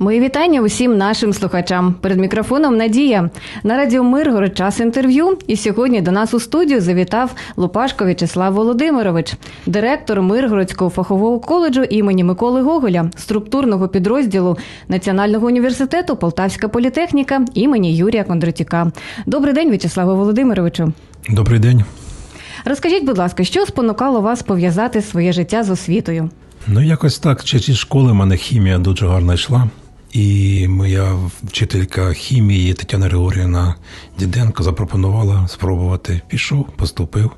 Мої вітання усім нашим слухачам. Перед мікрофоном Надія на радіо Миргород час інтерв'ю. І сьогодні до нас у студію завітав Лупашко В'ячеслав Володимирович, директор Миргородського фахового коледжу імені Миколи Гоголя, структурного підрозділу Національного університету Полтавська політехніка імені Юрія Кондратюка. Добрий день, В'ячеславе Володимировичу. Добрий день. Розкажіть, будь ласка, що спонукало вас пов'язати своє життя з освітою? Ну, якось так, ще зі школи в мене хімія дуже гарно йшла. І моя вчителька хімії Тетяна Григорівна Діденко запропонувала спробувати. Пішов, поступив,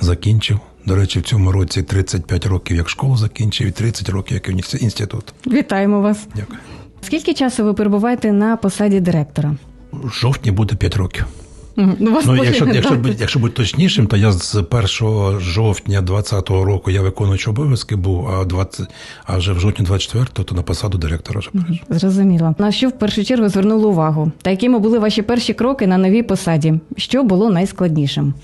закінчив. До речі, в цьому році 35 років як школу закінчив, і 30 років як інститут. Вітаємо вас. Дякую. Скільки часу ви перебуваєте на посаді директора? В жовтні буде 5 років. Ну, вас Ну, якщо, якщо, бути, якщо бути точнішим, то я з 1 жовтня 2020 року я виконуючий обов'язки був, а 20, а вже в жовтні 24-го то на посаду директора вже перейшов. Зрозуміло. На що в першу чергу звернули увагу? Та якими були ваші перші кроки на новій посаді? Що було найскладнішим?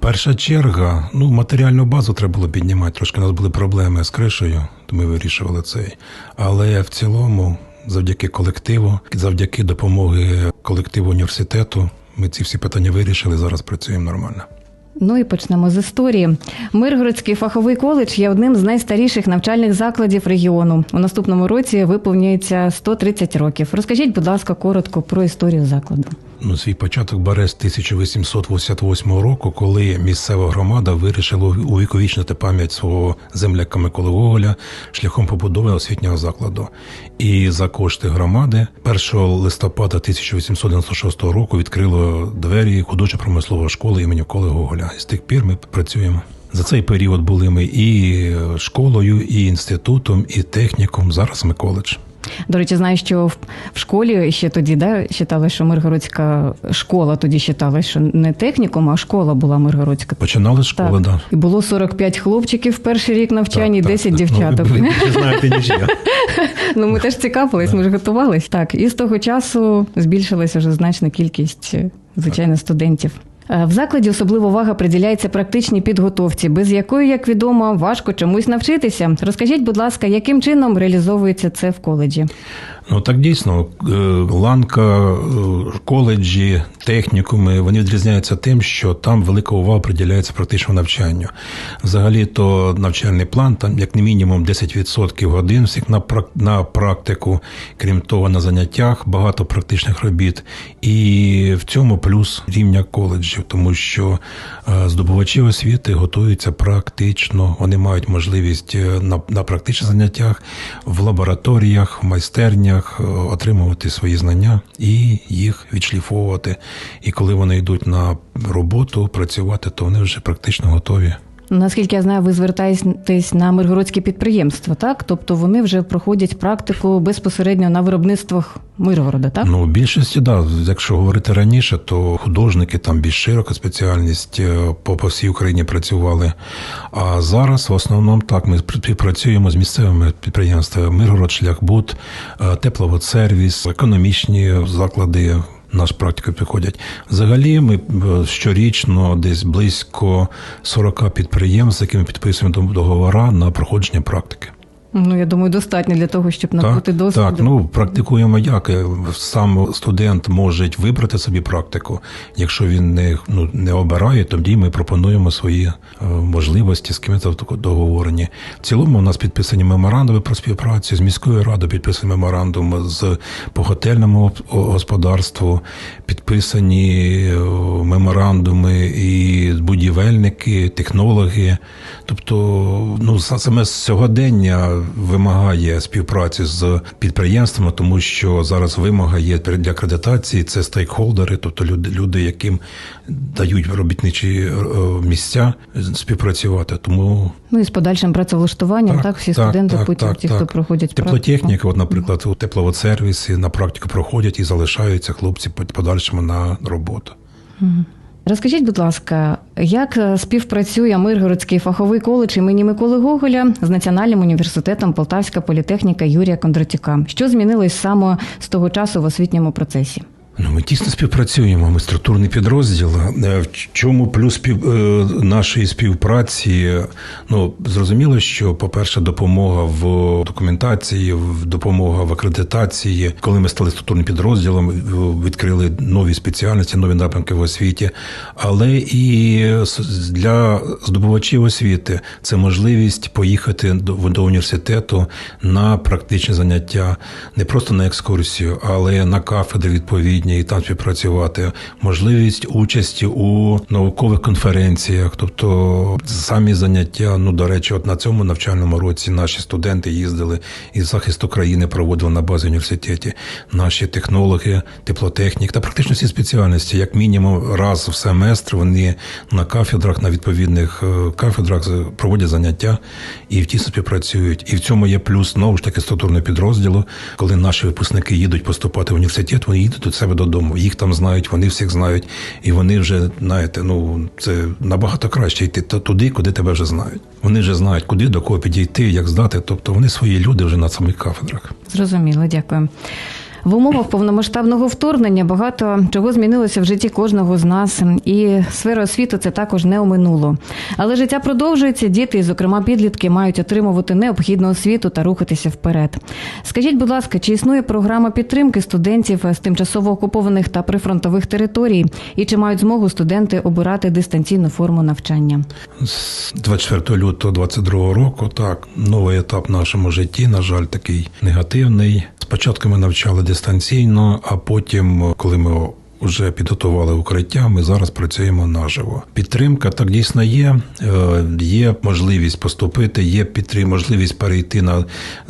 Перша черга, ну матеріальну базу треба було піднімати. Трошки у нас були проблеми з кришею, то ми вирішували це. Але в цілому, завдяки колективу, завдяки допомоги колективу університету, ми ці всі питання вирішили. Зараз працюємо нормально. Ну і почнемо з історії. Миргородський фаховий коледж є одним з найстаріших навчальних закладів регіону. У наступному році виповнюється 130 років. Розкажіть, будь ласка, коротко про історію закладу. Ну, свій початок бере з 1888 року, коли місцева громада вирішила увіковічнити пам'ять свого земляка Миколи Гоголя шляхом побудови освітнього закладу. І за кошти громади 1 листопада 1896 року відкрило двері художньо-промислової школи імені Миколи Гоголя. І з тих пір ми працюємо. За цей період були ми і школою, і інститутом, і техніком. Зараз ми коледж. До речі, знаю, що в, в школі ще тоді да, вважали, що Миргородська школа тоді вважала, що не технікум, а школа була Миргородська. Починали з школи, да. І було 45 хлопчиків в перший рік навчання і Так, 10 так. дівчаток. Ну, ви, ви знаєте, ніж я. Ну, ми теж цікавились, ми ж готувались. Так, і з того часу збільшилася вже значна кількість, е, звичайно, студентів. Е, В закладі особлива увага приділяється практичній підготовці, без якої, як відомо, важко чомусь навчитися. Розкажіть, будь ласка, яким чином реалізовується це в коледжі? Ну так дійсно, е, ланка, е, коледжі, технікуми вони відрізняються тим, що там велика увага приділяється практичному навчанню. Взагалі, то навчальний план там як не мінімум 10% годин всіх на на практику, крім того, на заняттях багато практичних робіт. І в цьому плюс рівня коледжів, тому що е, здобувачі освіти готуються практично. Вони мають можливість на, на практичних заняттях, в лабораторіях, в майстернях е, отримувати свої знання і їх відшліфовувати. І коли вони йдуть на роботу працювати, то вони вже практично готові. Наскільки я знаю, ви звертаєтесь на миргородські підприємства, так? Тобто вони вже проходять практику безпосередньо на виробництвах Миргорода, так? Ну, в більшості, да. Якщо говорити раніше, то художники там більш широка спеціальність е, по, по всій Україні працювали. А зараз в основному так ми співпрацюємо з місцевими підприємствами Миргород, Шляхбуд, е, тепловодсервіс, економічні заклади. Наш практику приходять. Взагалі, ми е, щорічно десь близько 40 підприємств, з якими підписуємо договора на проходження практики. Ну, я думаю, достатньо для того, щоб набути досвіду. так, ну практикуємо як Е, сам студент може вибрати собі практику. Якщо він не ну не обирає, тоді ми пропонуємо свої е, можливості з кимось договорені. В цілому у нас підписані меморандуми про співпрацю з міською радою, підписані меморандум з по готельному господарству, підписані е, меморандуми і будівельники, технологи. Тобто, ну саме сьогодення вимагає співпраці з підприємствами, тому що зараз вимога є для акредитації це стейкхолдери, тобто люди, люди, яким дають робітничі е, місця співпрацювати. Тому Ну і з подальшим працевлаштуванням, так, всі студенти потім, ті, хто проходять теплотехніка, от, наприклад, у тепловодсервісі на практику проходять і залишаються хлопці по подальшому на роботу. Розкажіть, будь ласка, як е, співпрацює Миргородський фаховий коледж імені Миколи Гоголя з Національним університетом Полтавська політехніка Юрія Кондратюка? Що змінилось саме з того часу в освітньому процесі? Ну, ми тісно співпрацюємо. Ми структурний підрозділ. Е, В чому плюс спів, е, нашої співпраці? Ну зрозуміло, що, по-перше, допомога в документації, допомога в акредитації. Коли ми стали структурним підрозділом, відкрили нові спеціальності, нові напрямки в освіті. Але і для здобувачів освіти це можливість поїхати до, до університету на практичні заняття, не просто на екскурсію, але на кафедри відповідні і там співпрацювати. Можливість участі у наукових конференціях, тобто самі заняття. Ну до речі, от на цьому навчальному році наші студенти їздили і захист України проводили на базі університеті. Наші технологи, теплотехнік та практично всі спеціальності, як мінімум, раз в семестр вони на кафедрах, на відповідних е, кафедрах проводять заняття і в тісно співпрацюють. І в цьому є плюс знову ж таки структурного підрозділу. Коли наші випускники їдуть поступати в університет, вони їдуть до себе додому. Їх там знають, вони всіх знають, і вони вже знаєте, ну це набагато краще йти туди, куди тебе вже знають. Вони вже знають, куди до кого підійти, як здати. Тобто вони свої люди вже на самих кафедрах. Зрозуміло, дякую. В умовах повномасштабного вторгнення багато чого змінилося в житті кожного з нас, і сфера освіти це також не оминуло. Але життя продовжується. Діти, і, зокрема підлітки, мають отримувати необхідну освіту та рухатися вперед. Скажіть, будь ласка, чи існує програма підтримки студентів з тимчасово окупованих та прифронтових територій, і чи мають змогу студенти обирати дистанційну форму навчання? З 24 лютого 22 року, так, новий етап в нашому житті, на жаль, такий негативний. Спочатку ми навчали дистанційно, а потім, коли ми вже підготували укриття, ми зараз працюємо наживо. Підтримка так дійсно є. Е, Є можливість поступити, є підтрим, можливість перейти на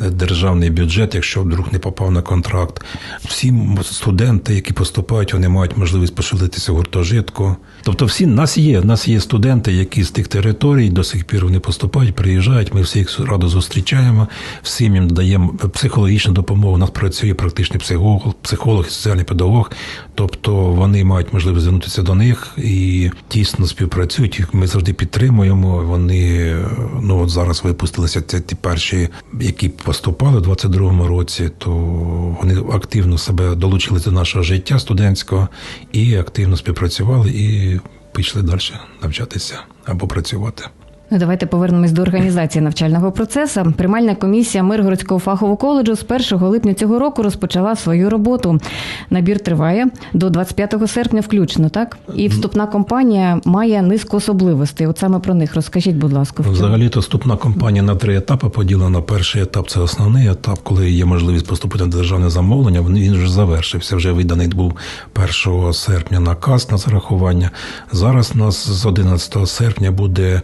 е, державний бюджет, якщо вдруг не попав на контракт. Всі студенти, які поступають, вони мають можливість поселитися в гуртожитку. Тобто, всі нас є. В нас є студенти, які з тих територій до сих пір вони поступають, приїжджають. Ми всіх радо зустрічаємо, всім їм даємо психологічну допомогу. У нас працює практичний психолог, психолог соціальний педагог. Тобто вони мають можливість звернутися до них і тісно співпрацюють. Ми завжди підтримуємо. Вони ну от зараз випустилися це ті перші, які поступали в 22-му році. То вони активно себе долучили до нашого життя студентського і активно співпрацювали і пішли далі навчатися або працювати. Ну, давайте повернемось до організації навчального процесу. Приймальна комісія Миргородського фахового коледжу з 1 липня цього року розпочала свою роботу. Набір триває до 25 серпня, включно, так? І вступна кампанія має низку особливостей. От саме про них розкажіть, будь ласка. Взагалі то вступна кампанія на три етапи поділена. Перший етап це основний етап, коли є можливість поступити на державне замовлення. Він він вже завершився. Вже виданий був 1 серпня наказ на зарахування. Зараз у нас з 11 серпня буде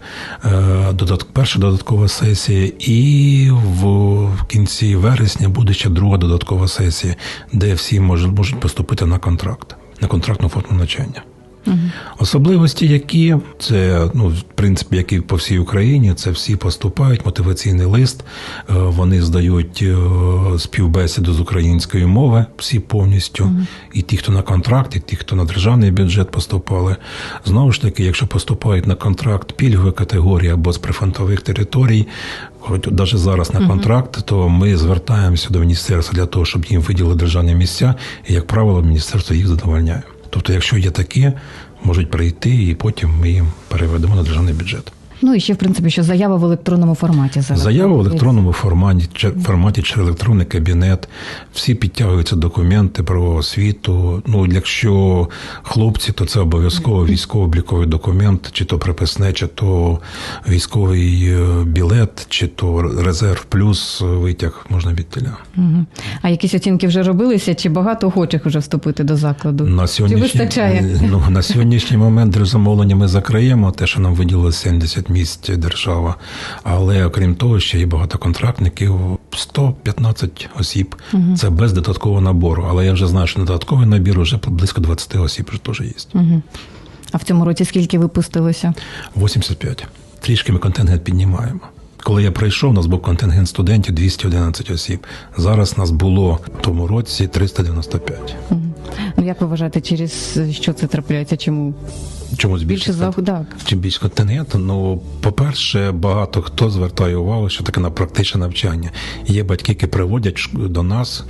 е, додат, перша додаткова сесія, і в кінці вересня буде ще друга додаткова сесія, де всі можуть, можуть поступити на контракт, на контрактну форму навчання. Особливості, які це ну в принципі, які по всій Україні, це всі поступають. Мотиваційний лист. е, Вони здають е, співбесіду з української мови, всі повністю. І ті, хто на контракт, і ті, хто на державний бюджет поступали. Знову ж таки, якщо поступають на контракт пільгової категорії або з прифронтових територій. Хоч навіть зараз на контракт, то ми звертаємося до міністерства для того, щоб їм виділили державні місця, і як правило, міністерство їх задовольняє. Тобто, якщо є такі, можуть прийти, і потім ми їм переведемо на державний бюджет. Ну і ще, в принципі, що заява в електронному форматі зараз. Заява в електронному форматі, чи- форматі через електронний кабінет. Всі підтягуються документи про освіту. Ну, якщо хлопці, то це обов'язково військово-обліковий документ, чи то приписне, чи то військовий е, білет, чи то резерв плюс витяг можна від. Угу. А якісь оцінки вже робилися, чи багато охочих вже вступити до закладу? На Чи сьогоднішній, вистачає? ну, на сьогоднішній момент держзамовлення ми закриємо, те, що нам виділили 70 місць держава. Але окрім того, ще є багато контрактників, 115 осіб. Це без додаткового набору. Але я вже знаю, що на додатковий набір вже близько 20 осіб вже теж є. Угу. А в цьому році скільки випустилося? 85. Трішки ми контингент піднімаємо. Коли я прийшов, у нас був контингент студентів 211 осіб. Зараз нас було в тому році 395. Ну як ви вважаєте, через що це трапляється? Чому Чому більше так? Чим більш контингент, ну по-перше, багато хто звертає увагу, що таке на практичне навчання. Є батьки, які приводять до нас,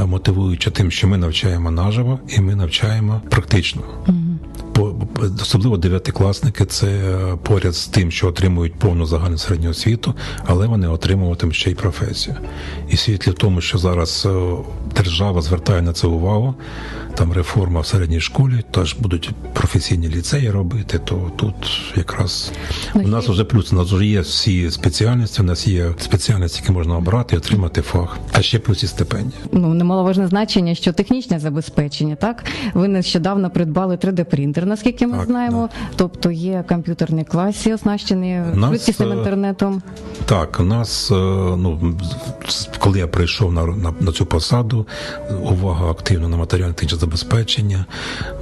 е, мотивуючи тим, що ми навчаємо наживо і ми навчаємо практично. По- Особливо дев'ятикласники це е, поряд з тим, що отримують повну загальну середню освіту, але вони отримуватимуть ще й професію. І світлі в тому, що зараз е, держава звертає на це увагу, там реформа в середній школі, теж будуть професійні ліцеї робити, то тут якраз Ну, у нас вже плюс, у нас вже є всі спеціальності, у нас є спеціальності, які можна обрати і отримати фах, а ще плюс і стипендія. Ну немаловажне значення, що технічне забезпечення. Так ви нещодавно придбали 3D принтер, наскільки ми Так, знаємо. Тобто є комп'ютерні класи, оснащені швидкісним е, інтернетом. Так, у нас, е, ну, коли я прийшов на, на, на цю посаду, увага активна на матеріальне технічне забезпечення.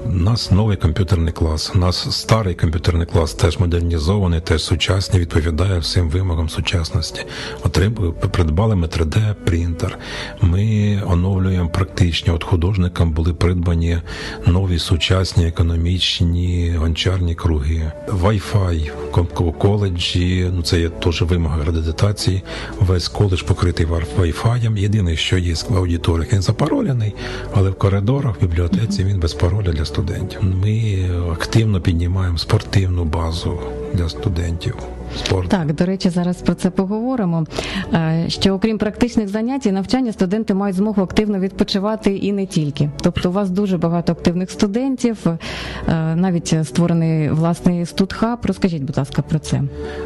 У нас новий комп'ютерний клас. У нас старий комп'ютерний клас теж модернізований, теж сучасний, відповідає всім вимогам сучасності. Отрим, придбали ми 3D принтер. Ми оновлюємо практичні. От художникам були придбані нові сучасні економічні гончарні круги. Wi-Fi в коледжі, ну це є теж вимога акредитації. Весь коледж покритий Wi-Fi. Єдине, що є в аудиторіях, він запаролений, але в коридорах, в бібліотеці він без пароля для студентів. Ми активно піднімаємо спортивну базу для студентів. Спорт. Так, до речі, зараз про це поговоримо. Е, Що окрім практичних занять і навчання, студенти мають змогу активно відпочивати і не тільки. Тобто, у вас дуже багато активних студентів, е, навіть створений власний студхаб. Розкажіть, будь ласка, про це.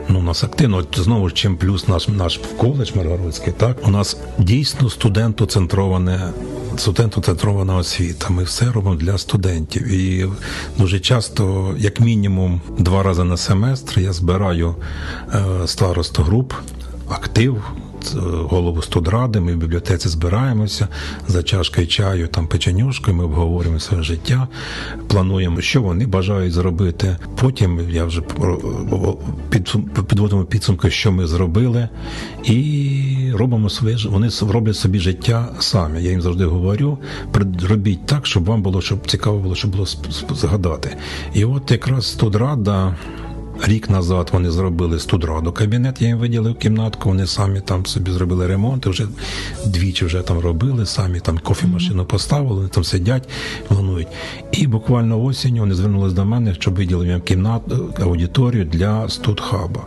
Ну, у нас активно, от знову ж чим плюс наш наш коледж Миргородський, так у нас дійсно студентоцентроване. Студентоцентрована освіта. Ми все робимо для студентів. І дуже часто, як мінімум, два рази на семестр я збираю е, старосту груп, актив, е, голову студради. Ми в бібліотеці збираємося за чашкою чаю, там печенюшкою. Ми обговорюємо своє життя, плануємо, що вони бажають зробити. Потім я вже підводимо підсумки, що ми зробили, і робимо своє Вони роблять собі життя самі. Я їм завжди говорю: «Прид- робіть так, щоб вам було, щоб цікаво було, щоб було згадати. І от якраз студрада. Рік назад вони зробили студраду кабінет, я їм виділив кімнатку, вони самі там собі зробили ремонт, вже двічі вже там робили, самі там кофемашину поставили, вони там сидять, планують. І буквально осінню вони звернулись до мене, щоб виділив їм кімнату, аудиторію для студхаба.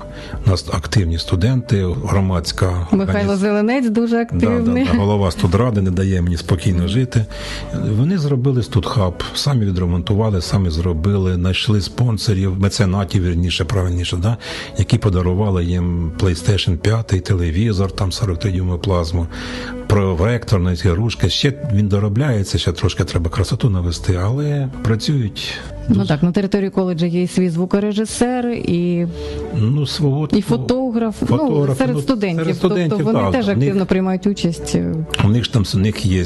У нас активні студенти, громадська Михайло Зеленець дуже Да, активний. да, да, голова студради не дає мені спокійно жити. Вони зробили студхаб, самі відремонтували, самі зробили, знайшли спонсорів, меценатів, вірніше, правильніше, да, які подарували їм PlayStation 5, телевізор, там 43 дюймову плазму, проектор на ці ружки. Ще він доробляється, ще трошки треба красоту навести, але працюють. Ну так, на території коледжу є і свій звукорежисер, і, Ну, свого і фотограф, ну, серед ну, студентів. серед студентів, тобто вони так, теж в них- активно приймають участь. У них ж там у них є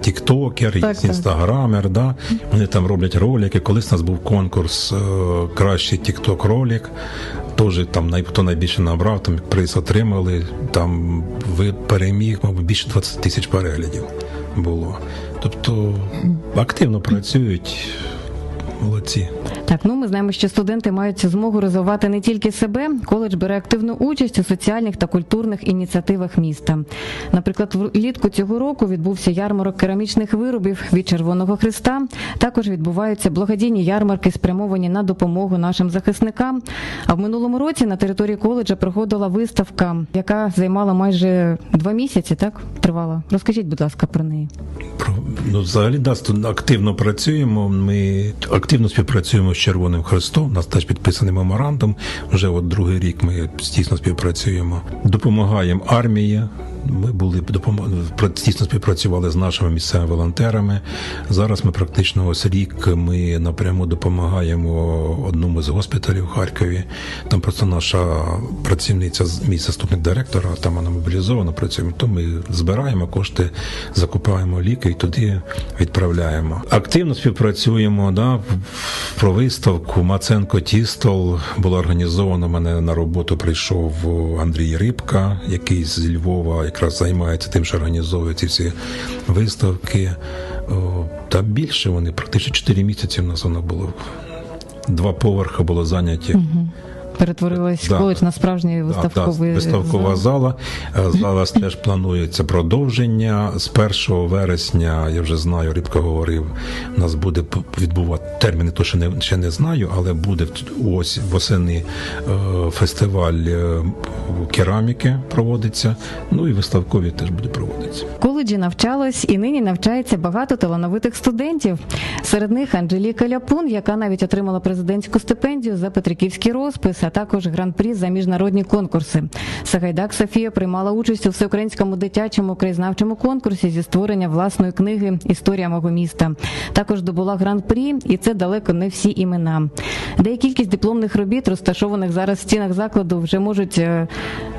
тіктокер, є Так, інстаграмер, да? вони там роблять ролики. Колись у нас був конкурс е, кращий тікток ролик. Теж там хто найбільше набрав, там приз отримали. Там ви переміг, мабуть, більше 20 тисяч переглядів було. Тобто активно працюють, молодці. Так, ну ми знаємо, що студенти мають змогу розвивати не тільки себе. Коледж бере активну участь у соціальних та культурних ініціативах міста. Наприклад, влітку цього року відбувся ярмарок керамічних виробів від Червоного Христа. Також відбуваються благодійні ярмарки, спрямовані на допомогу нашим захисникам. А в минулому році на території коледжа проходила виставка, яка займала майже два місяці. Так тривала. Розкажіть, будь ласка, про неї. Про- Ну, взагалі, да, активно працюємо. Ми активно співпрацюємо з Червоним Хрестом. У нас теж підписаний меморандум. Вже от другий рік ми тісно співпрацюємо. Допомагаємо армії. Ми були тісно співпрацювали з нашими місцевими волонтерами. Зараз ми практично ось рік ми напряму допомагаємо одному з госпіталів в Харкові. Там просто наша працівниця, мій заступник директора, там вона мобілізована працює. То ми збираємо кошти, закупаємо ліки і туди відправляємо. Активно співпрацюємо. Да? про виставку Маценко Тістол було організовано. Мене на роботу прийшов Андрій Рибка, який з Львова якраз займається тим, що організовує ці всі виставки. Та більше вони практично 4 місяці в нас воно було. Два поверхи було зайняті. Перетворилась Да. коледж на справжній Да, виставковий да, виставкова зал. зала. Е, Зараз теж планується продовження. З 1 вересня, я вже знаю, рідко говорив, у нас буде відбувати терміни, то ще не, ще не знаю, але буде ось восени е, фестиваль е, кераміки проводиться. Ну і виставкові теж буде проводитися. В коледжі навчалось і нині навчається багато талановитих студентів. Серед них Анжеліка Ляпун, яка навіть отримала президентську стипендію за Петриківський розпис, а також гран-прі за міжнародні конкурси. Сагайдак Софія приймала участь у всеукраїнському дитячому краєзнавчому конкурсі зі створення власної книги Історія мого міста. Також добула гран-прі, і це далеко не всі імена. Де кількість дипломних робіт, розташованих зараз в стінах закладу, вже можуть е,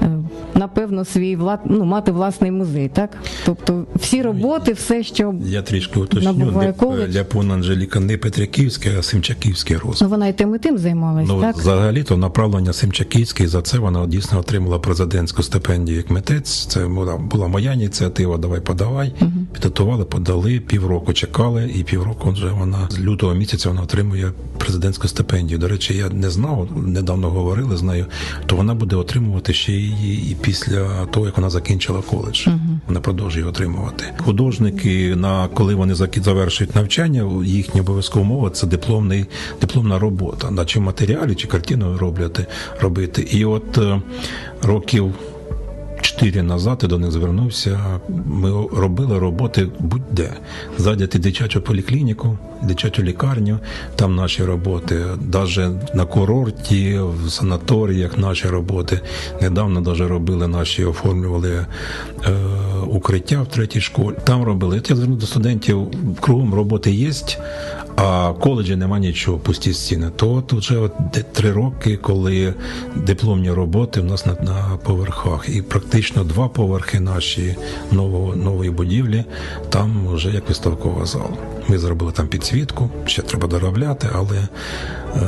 е, напевно свій влад... ну, мати власний музей, так? Тобто всі роботи, все, що Я трішки уточню. Коледж. Анжеліка не Петриківський, а Симчаківський роз. ну, вона і тим і тим займалась, Ну, так? взагалі, то направлення Симчаківський, за це вона дійсно отримала президентську стипендію як митець. Це була, була моя ініціатива. Давай подавай. Підготували, подали, півроку чекали, і півроку вже вона з лютого місяця вона отримує президентську стипендію. До речі, я не знав, недавно говорили з нею, то вона буде отримувати ще її і після того, як вона закінчила коледж. Вона продовжує отримувати. Художники, на коли вони завершують навчання, їхня обов'язкова мова це дипломний, дипломна робота. На чи матеріалі, чи картину робляти, робити. І от е, років чотири назад я до них звернувся. Ми робили роботи будь-де. Зайдете в дитячу поліклініку, дитячу лікарню, там наші роботи. Навіть на курорті, в санаторіях наші роботи. Недавно навіть робили наші, оформлювали е, укриття в третій школі. Там робили. Я звернув до студентів, кругом роботи є. А в коледжі нема нічого, пусті стіни. То от вже от три роки, коли дипломні роботи в нас на, на поверхах, і практично два поверхи наші нового, нової будівлі, там вже як виставкова зала. Ми зробили там підсвітку, ще треба доробляти, але е,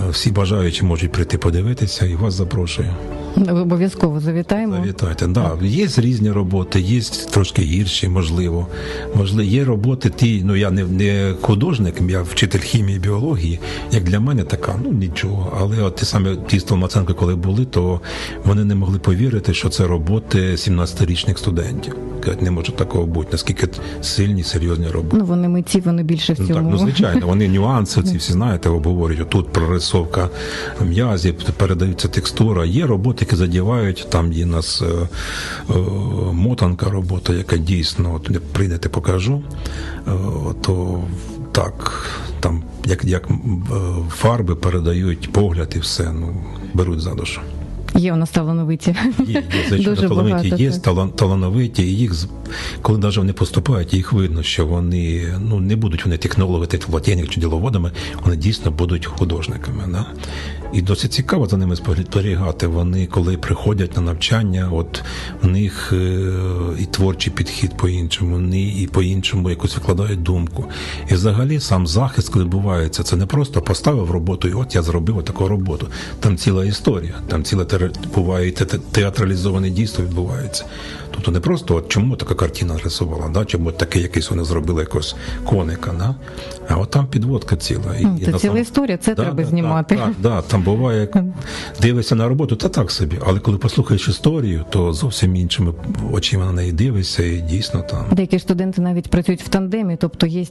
всі бажаючі можуть прийти подивитися і вас запрошую. Обов'язково завітаємо. Завітайте. Да, є різні роботи, є трошки гірші, можливо. Можливо, є роботи ті, ну я не, не художник, я вчитель хімії і біології. Як для мене така, ну нічого. Але от ті самі ті Столмаценко, коли були, то вони не могли повірити, що це роботи 17-річних студентів. Кажуть, не може такого бути, наскільки сильні, серйозні роботи. Ну вони митці, вони більше в Ну, так, ну звичайно, вони нюанси ці всі знаєте, обговорюють. Тут прорисовка м'язів, передаються текстура. Є роботи, які задівають. Там є нас е, е, мотанка робота, яка дійсно от, прийдете, покажу. Е, то так, там як, як е, фарби передають погляд і все. Ну беруть за душу. Є у нас талановиті. Є, є Дуже талановиті багато, є, талан, талановиті, і їх коли навіть вони поступають, їх видно, що вони ну не будуть вони технологи, технологів чи діловодами, вони дійсно будуть художниками. Да? І досить цікаво за ними спостерігати. Вони, коли приходять на навчання, от в них е, і творчий підхід по-іншому, вони і по-іншому якось викладають думку. І взагалі сам захист, коли відбувається, це не просто поставив роботу, і от я зробив таку роботу. Там ціла історія, там ціле буває і те- театралізоване дійство відбувається. Тобто не просто от чому така картина рисувала, да? чому таке якийсь вони зробили якось коника, да? а от там підводка ціла. І, Ну, і це ціла сам- історія, це Да, треба да, знімати. Так, так, да, там буває, як дивишся на роботу, та так собі. Але коли послухаєш історію, то зовсім іншими очима на неї дивишся, і дійсно там. Деякі студенти навіть працюють в тандемі, тобто є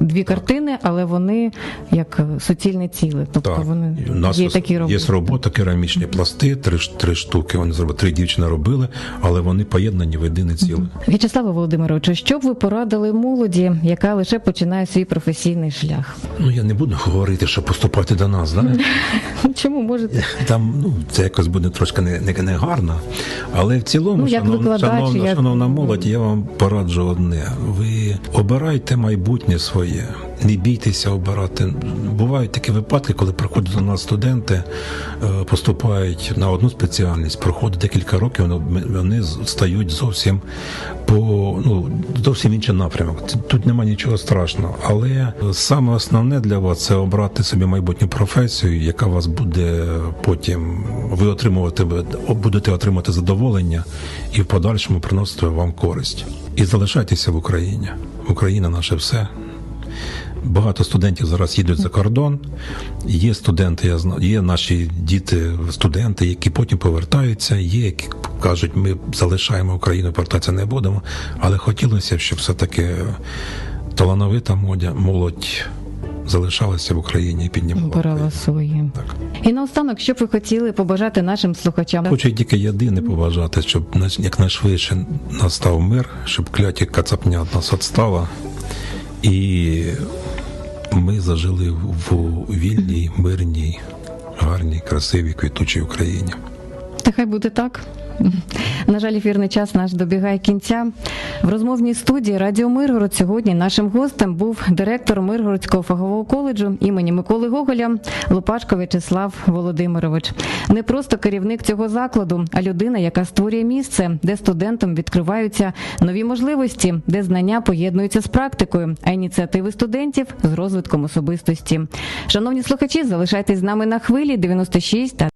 дві картини, але вони як суцільне ціле. Тобто Так, вони у нас є такі роботи. є робота, керамічні пласти, три, три штуки. Вони зробили, три дівчини робили, але вони поєднані в єдине ціле. В'ячеславе Володимировичу, що б ви порадили молоді, яка лише починає свій професійний шлях? Ну я не буду говорити, що поступати до нас, да? Чому можете? Там ну це якось буде трошки не, не, не гарно. Але в цілому, Ну, як шановна, викладач, шановна, як- шановна молодь, я вам пораджу одне: ви обирайте майбутнє своє. Не бійтеся обирати. Бувають такі випадки, коли приходять до нас студенти, е, поступають на одну спеціальність, проходить декілька років, вони- вони стають зовсім по ну зовсім інший напрямок. Тут немає нічого страшного. Але саме основне для вас це обрати собі майбутню професію, яка вас буде потім ви отримувати будете отримати задоволення і в подальшому приносити вам користь. І залишайтеся в Україні. Україна наше все. Багато студентів зараз їдуть за кордон. Є студенти, я знаю, є наші діти, студенти, які потім повертаються. Є, які кажуть, ми залишаємо Україну, повертатися не будемо. Але хотілося б, щоб все-таки талановита молодь, молодь залишалася в Україні і піднімала. Україну. свої. Так. І наостанок, що б ви хотіли побажати нашим слухачам? Хочу тільки єдине побажати, щоб на- якнайшвидше настав мир, щоб кляті кацапня нас відстала, і ми зажили в вільній, мирній, гарній, красивій, квітучій Україні. Та хай буде так. На жаль, ефірний час наш добігає кінця. В розмовній студії Радіо Миргород сьогодні нашим гостем був директор Миргородського фахового коледжу імені Миколи Гоголя Лопашко В'ячеслав Володимирович. Не просто керівник цього закладу, а людина, яка створює місце, де студентам відкриваються нові можливості, де знання поєднуються з практикою, а ініціативи студентів з розвитком особистості. Шановні слухачі, залишайтесь з нами на хвилі 96 та